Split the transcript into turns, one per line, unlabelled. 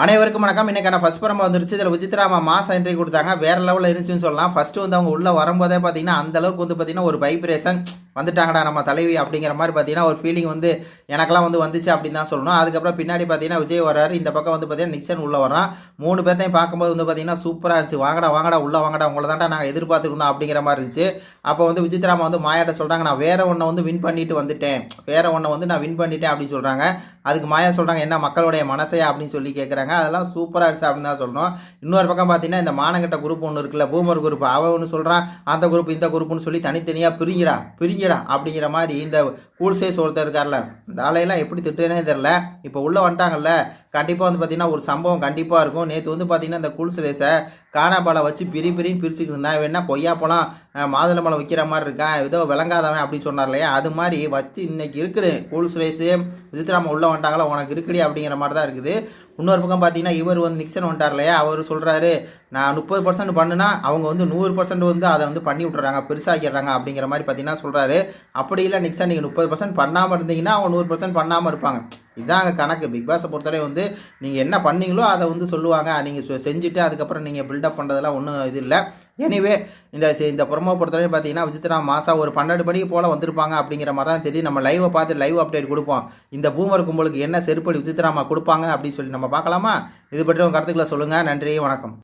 அனைவருக்கும் வணக்கம். இன்னைக்கான ஃபஸ்ட் பரம்பு வந்துருச்சு. இதில் விஜித்ராமா மாஸ் என்ட்ரி கொடுத்தாங்க. வேற லெவலில் இருந்துச்சுன்னு சொல்லலாம். ஃபர்ஸ்ட் வந்து அவங்க உள்ளே வரும்போதே பார்த்தீங்கன்னா அந்த அளவுக்கு வந்து பார்த்தீங்கன்னா ஒரு வைப்ரேஷன் வந்துட்டாங்கடா நம்ம தலைவி அப்படிங்கிற மாதிரி பார்த்தீங்கன்னா ஒரு ஃபீலிங் வந்து எனக்கெல்லாம் வந்து வந்துச்சு அப்படின்னு தான் சொல்லணும். அதுக்கப்புறம் பின்னாடி பார்த்தீங்கன்னா விஜய் வராரு இந்த பக்கம் வந்து பார்த்தீங்கன்னா நிக்சன் உள்ள வரான் மூணு பேர்த்தையும் பார்க்கும்போது வந்து பார்த்தீங்கன்னா சூப்பராக இருந்துச்சு. வாங்கடா வாங்கடா உள்ள வாங்கடா. உங்களை தான்டா நாங்கள் எதிர்பார்த்துருந்தோம் அப்படிங்கிற மாதிரி இருந்துச்சு. அப்போ வந்து விசித்ராமா வந்து மாயாட்ட சொல்கிறாங்க நான் வேற ஒன்றை வந்து வின் பண்ணிட்டு வந்துட்டேன். வேற ஒன்றை வந்து நான் வின் பண்ணிட்டேன் அப்படின்னு சொல்கிறாங்க அதுக்கு மாயா சொல்கிறாங்க என்ன மக்களுடைய மனசையா? அப்படின்னு சொல்லி கேட்குறாங்க அதெல்லாம் சூப்பராக இருந்துச்சு அப்படின்னு தான் சொல்லணும். இன்னொரு பக்கம் பார்த்தீங்கன்னா இந்த மானங்கட்ட குரூப் ஒன்று இருக்குல்ல பூமர் குரூப் அவன் ஒன்று சொல்கிறான் அந்த குரூப் இந்த குரூப்னு சொல்லி தனித்தனியாக பிரிஞ்சிடா பிரிஞ்சிடா அப்படிங்கிற மாதிரி இந்த கூல் சைஸ் ஒருத்தர் இருக்கார்ல இந்த ஆளையெல்லாம் எப்படி திட்டுனே தெரில இப்போ உள்ளே வந்துட்டாங்கல்ல கண்டிப்பாக வந்து பார்த்தீங்கன்னா ஒரு சம்பவம் கண்டிப்பாக இருக்கும். நேற்று வந்து பார்த்தீங்கன்னா இந்த கூல் ரேஸை காணாப்பாலை வச்சு பிரி பிரின்னு பிரிச்சுக்கிட்டு இருந்தான். வேணா கொய்யா பழம் மாதுளம்பழம் விற்கிற மாதிரி இருக்கான். ஏதோ விளங்காதவன் அப்படின்னு சொன்னார் இல்லையா அது மாதிரி வச்சு இன்னைக்கு இருக்குது. கூல் ரேஸு விசித்ராம உள்ளே வந்துட்டாங்களா? உனக்கு இருக்குடி அப்படிங்கிற மாதிரி தான் இருக்குது. இன்னொரு பக்கம் பார்த்தீங்கன்னா இவர் வந்து நிக்சன் வந்துட்டார் இல்லையா அவர் சொல்கிறாரு நான் முப்பது பர்சன்ட் பண்ணுனா அவங்க வந்து நூறு பர்சன்ட் வந்து அதை வந்து பண்ணி விட்றாங்க பெருசாக்கிடுறாங்க அப்படிங்கிற மாதிரி பார்த்தீங்கன்னா சொல்கிறாரு அப்படி இல்லை நிக்சன் நீங்கள் முப்பது பர்சன்ட் பண்ணாமல் இருந்தீங்கன்னா அவங்க நூறு பர்சன்ட் பண்ணாமல் இருப்பாங்க. இதாங்க கணக்கு. பிக் பாஸை பொறுத்தவரை வந்து நீங்கள் என்ன பண்ணீங்களோ அதை வந்து சொல்லுவாங்க. நீங்கள் செஞ்சுட்டு அதுக்கப்புறம் நீங்கள் பில்டப் பண்ணுறதெல்லாம் ஒன்றும் இது இல்லை. எனிவே இந்த இந்த ப்ரொமோ பொறுத்தவரை பார்த்தீங்கன்னா விசித்ரா மாசா ஒரு பன்னெண்டு மணிக்கு போல் வந்திருப்பாங்க அப்படிங்கிற மாதிரி தான் தெரியும் நம்ம லைவை பார்த்து லைவ் அப்டேட் கொடுப்போம். இந்த பூமர் கும்பலுக்கு என்ன செருப்படி விஜித்ராமா கொடுப்பாங்க அப்படின்னு சொல்லி நம்ம பார்க்கலாமா? இது பற்றி உங்கள் கருத்துக்களை சொல்லுங்கள் நன்றி வணக்கம்.